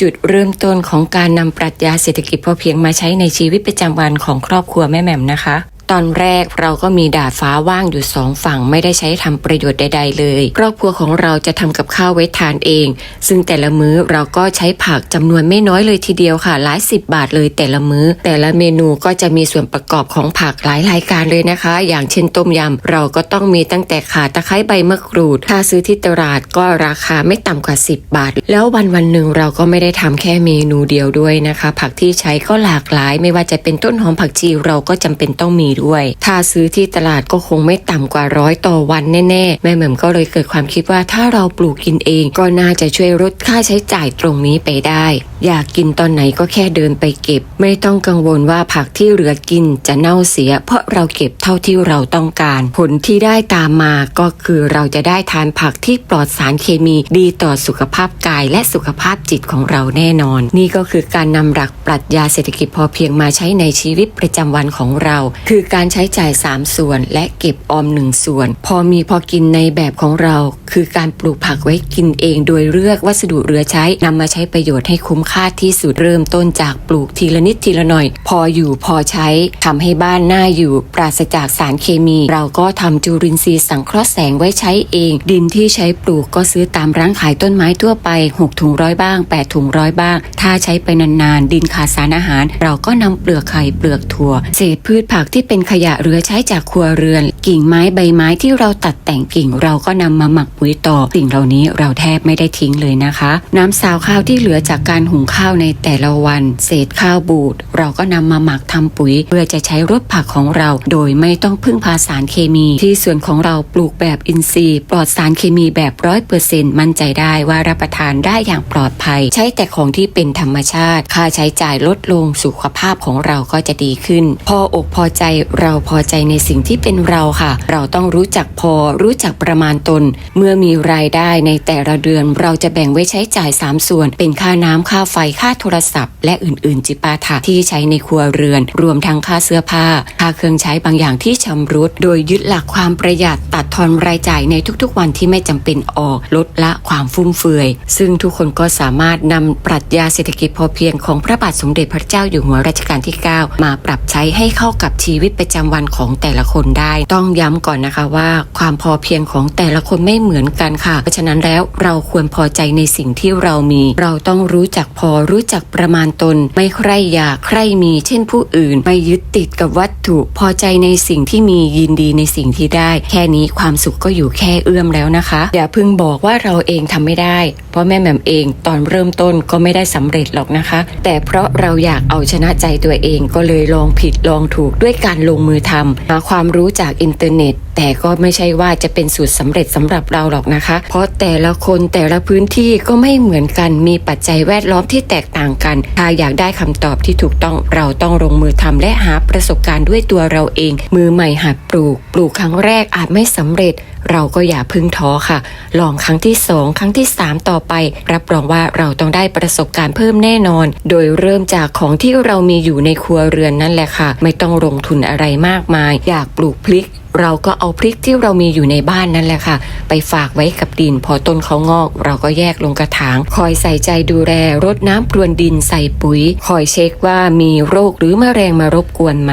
จุดเริ่มต้นของการนำปรัชญาเศรษฐกิจพอเพียงมาใช้ในชีวิตประจำวันของครอบครัวแม่แหม่มนะคะ ตอนแรกเราก็มีดาดฟ้าว่างอยู่สองฝั่งไม่ได้ใช้ทำประโยชน์ใด ๆ เลย ครอบครัวของเราจะทำกับข้าวไว้ทานเอง ซึ่งแต่ละมื้อเราก็ใช้ผักจำนวนไม่น้อยเลยทีเดียวค่ะ หลายสิบบาทเลยแต่ละมื้อ แต่ละเมนูก็จะมีส่วนประกอบของผักหลายรายการเลยนะคะ อย่างเช่นต้มยำเราก็ต้องมีตั้งแต่ข่าตะไคร้ใบมะกรูด ถ้าซื้อที่ตลาดก็ราคาไม่ต่ำกว่า 10 บาท แล้ววันวันหนึ่งเราก็ไม่ได้ทำแค่เมนูเดียวด้วยนะคะ ผักที่ใช้ก็หลากหลาย ไม่ว่าจะเป็นต้นหอมผักชีเราก็จำเป็นต้องมีด้วย ถ้าซื้อที่ตลาดก็คงไม่ต่ำกว่าร้อยต่อวันแน่ๆ แม่เหม่มก็เลยเกิดความคิดว่าถ้าเราปลูกกินเองก็น่าจะช่วยลดค่าใช้จ่ายตรงนี้ไปได้อยากกินตอนไหนก็แค่เดินไปเก็บ ไม่ต้องกังวลว่าผักที่เหลือกินจะเน่าเสีย เพราะเราเก็บเท่าที่เราต้องการ ผลที่ได้ตามมาก็คือเราจะได้ทานผักที่ปลอดสารเคมีดีต่อสุขภาพกายและสุขภาพจิตของเราแน่นอน นี่ก็คือการนำหลักปรัชญาเศรษฐกิจพอเพียงมาใช้ในชีวิตประจำวันของเรา คือการใช้จ่าย 3 ส่วน และเก็บออมหนึ่งส่วน พอมีพอกินในแบบของเรา คือการปลูกผักไว้กินเอง โดยเลือกวัสดุเหลือใช้นำมาใช้ประโยชน์ให้คุ้มค่าที่สุดเริ่มต้นจากปลูกทีละนิดทีละหน่อย พออยู่พอใช้ทำให้บ้านน่าอยู่ ปราศจากสารเคมี เราก็ทำจุลินทรีย์สังเคราะห์แสงไว้ใช้เอง ดินที่ใช้ปลูกก็ซื้อตามร้านขายต้นไม้ทั่วไป 6 ถุงร้อยบ้าง 8 ถุงร้อยบ้าง ถ้าใช้ไปนานๆ ดินขาดสารอาหาร เราก็นำเปลือกไข่เปลือกถั่ว เศษพืชผักที่เป็นขยะเหลือใช้จากครัวเรือน กิ่งไม้ใบไม้ที่เราตัดแต่งกิ่ง เราก็นำมาหมักปุ๋ยต่อ สิ่งเหล่านี้เราแทบไม่ได้ทิ้งเลยนะคะ น้ำสาวข้าวที่เหลือจากการหุงข้าวในแต่ละวัน เศษข้าวบูดเราก็นำมาหมักทำปุ๋ย เพื่อจะใช้รดผักของเรา โดยไม่ต้องพึ่งพาสารเคมี ที่ส่วนของเราปลูกแบบอินทรีย์ ปลอดสารเคมีแบบร้อยเปอร์เซ็นต์มั่นใจได้ว่ารับประทานได้อย่างปลอดภัย ใช้แต่ของที่เป็นธรรมชาติ ค่าใช้จ่ายลดลงสุขภาพของเราก็จะดีขึ้น พออกพอใจเราพอใจในสิ่งที่เป็นเราค่ะ เราต้องรู้จักพอรู้จักประมาณตน เมื่อมีรายได้ในแต่ละเดือนเราจะแบ่งไว้ใช้จ่าย 3 ส่วน เป็นค่าน้ำค่าไฟค่าโทรศัพท์ และอื่น ๆ จิปาถะที่ใช้ในครัวเรือน รวมทั้งค่าเสื้อผ้า ค่าเครื่องใช้บางอย่างที่ชำรุด โดยยึดหลักความประหยัดตัดทอนรายจ่ายในทุกๆ วันที่ไม่จำเป็นออกลดละความฟุ่มเฟือย ซึ่งทุกคนก็สามารถนำปรัชญาเศรษฐกิจพอเพียงของพระบาทสมเด็จพระเจ้าอยู่หัวรัชกาลที่ 9 มาปรับใช้ให้เข้ากับชีวิตประจำวันของแต่ละคนได้ ต้องย้ำก่อนนะคะว่า ความพอเพียงของแต่ละคนไม่เหมือนกันค่ะ เพราะฉะนั้นแล้วเราควรพอใจในสิ่งที่เรามี เราต้องรู้จักพอรู้จักประมาณตน ไม่ใครอยากใครมี เช่นผู้อื่น ไม่ยึดติดกับวัตถุพอใจในสิ่งที่มียินดีในสิ่งที่ได้ แค่นี้ความสุขก็อยู่แค่เอื้อมแล้วนะคะอย่าพิ่งบอกว่าเราเองทำไม่ได้ เพราะแม่แหม่มเองตอนเริ่มต้นก็ไม่ได้สำเร็จหรอกนะคะ แต่เพราะเราอยากเอาชนะใจตัวเองก็เลยลองผิดลองถูกด้วยการลงมือทำหาความรู้จากอินเทอร์เน็ต แต่ก็ไม่ใช่ว่าจะเป็นสูตรสำเร็จสำหรับเราหรอกนะคะ เพราะแต่ละคนแต่ละพื้นที่ก็ไม่เหมือนกันมีปัจจัยแวดล้อมที่แตกต่างกัน ถ้าอยากได้คำตอบที่ถูกต้องเราต้องลงมือทำและหาประสบการณ์ด้วยตัวเราเอง มือใหม่หัดปลูก ปลูกครั้งแรกอาจไม่สำเร็จเราก็อย่าพึ่งท้อค่ะ ลองครั้งที่ 2 ครั้งที่ 3 ต่อไป รับรองว่าเราต้องได้ประสบการณ์เพิ่มแน่นอน โดยเริ่มจากของที่เรามีอยู่ในครัวเรือนนั่นแหละค่ะ ไม่ต้องลงทุนอะไรมากมาย อยากปลูกพริก เราก็เอาพริกที่เรามีอยู่ในบ้านนั่นแหละค่ะ ไปฝากไว้กับดิน พอต้นเขางอก เราก็แยกลงกระถาง คอยใส่ใจดูแลรดน้ำปรวนดินใส่ปุ๋ย คอยเช็คว่ามีโรคหรือแมลงมารบกวนไหม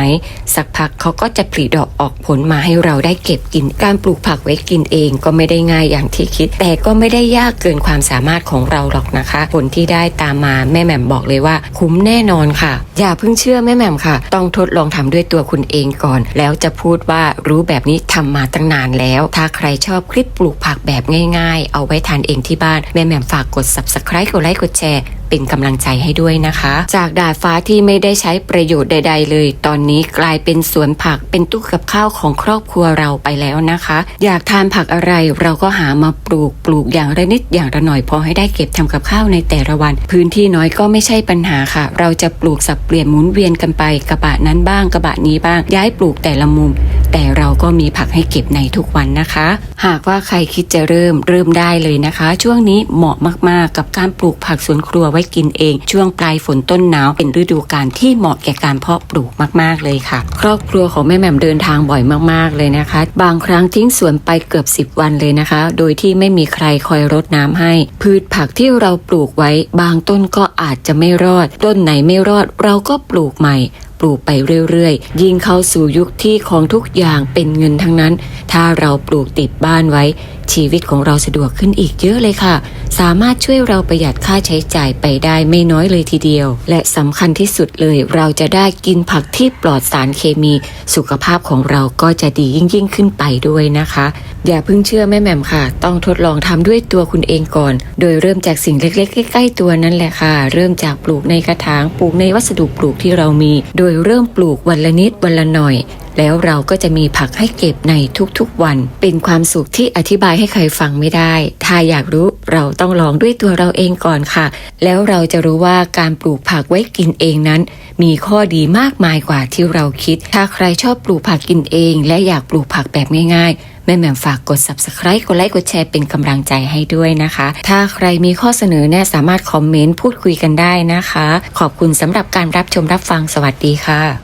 สักพักเขาก็จะผลิดอกออกผลมาให้เราได้เก็บกินการปลูกผักไว้กินเองก็ไม่ได้ง่ายอย่างที่คิด แต่ก็ไม่ได้ยากเกินความสามารถของเราหรอกนะคะ ผลที่ได้ตามมาแม่แหม่มบอกเลยว่า คุ้มแน่นอนค่ะ อย่าเพิ่งเชื่อแม่แหม่มค่ะ ต้องทดลองทำด้วยตัวคุณเองก่อน แล้วจะพูดว่ารู้แบบนี้ทำมาตั้งนานแล้ว ถ้าใครชอบคลิปปลูกผักแบบง่าย ๆ เอาไว้ทานเองที่บ้าน แม่แหม่มฝากกด subscribe กดไลค์กดแชร์เป็นกำลังใจให้ด้วยนะคะ จากดาดฟ้าที่ไม่ได้ใช้ประโยชน์ใด ๆ เลย ตอนนี้กลายเป็นสวนผักเป็นตู้กับข้าวของครอบครัวเราไปแล้วนะคะ อยากทานผักอะไรเราก็หามาปลูกปลูกอย่างละนิดอย่างละหน่อยพอให้ได้เก็บทำกับข้าวในแต่ละวัน พื้นที่น้อยก็ไม่ใช่ปัญหาค่ะ เราจะปลูกสับเปลี่ยนหมุนเวียนกันไปกระบะนั้นบ้างกระบะนี้บ้างย้ายปลูกแต่ละมุม แต่เราก็มีผักให้เก็บในทุกวันนะคะ หากว่าใครคิดจะเริ่มเริ่มได้เลยนะคะ ช่วงนี้เหมาะมากๆ กับการปลูกผักสวนครัวไว้กินเอง ช่วงปลายฝนต้นหนาวเป็นฤดูกาลที่เหมาะแก่การเพาะปลูกมากๆเลยค่ะ ครอบครัวของแม่แหม่มเดินทางบ่อยมากๆเลยนะคะ บางครั้งทิ้งสวนไปเกือบ 10 วันเลยนะคะ โดยที่ไม่มีใครคอยรดน้ำให้ พืชผักที่เราปลูกไว้ บางต้นก็อาจจะไม่รอด ต้นไหนไม่รอดเราก็ปลูกใหม่ ลูกไปเรื่อยๆ ยิ่งเข้าสู่ยุคที่ของทุกอย่างเป็นเงินทั้งนั้น ถ้าเราปลูกติดบ้านไว้ชีวิตของเราสะดวกขึ้นอีกเยอะเลยค่ะ สามารถช่วยเราประหยัดค่าใช้จ่ายไปได้ไม่น้อยเลยทีเดียว และสำคัญที่สุดเลย เราจะได้กินผักที่ปลอดสารเคมี สุขภาพของเราก็จะดียิ่งยิ่งขึ้นไปด้วยนะคะ อย่าเพิ่งเชื่อแม่แหม่มค่ะ ต้องทดลองทำด้วยตัวคุณเองก่อน โดยเริ่มจากสิ่งเล็กๆใกล้ๆตัวนั่นแหละค่ะ เริ่มจากปลูกในกระถางปลูกในวัสดุปลูกที่เรามี โดยเริ่มปลูกวันละนิดวันละหน่อย แล้วเราก็จะมีผักให้เก็บในทุกๆวัน เป็นความสุขที่อธิบายให้ใครฟังไม่ได้ ถ้าอยากรู้เราต้องลองด้วยตัวเราเองก่อนค่ะ แล้วเราจะรู้ว่าการปลูกผักไว้กินเองนั้น มีข้อดีมากมายกว่าที่เราคิด ถ้าใครชอบปลูกผักกินเอง และอยากปลูกผักแบบง่ายๆแม่แหม่มฝากกด subscribe กดไลค์ กดแชร์เป็นกำลังใจให้ด้วยนะคะ ถ้าใครมีข้อเสนอแนะสามารถคอมเมนต์พูดคุยกันได้นะคะ ขอบคุณสำหรับการรับชมรับฟังสวัสดีค่ะ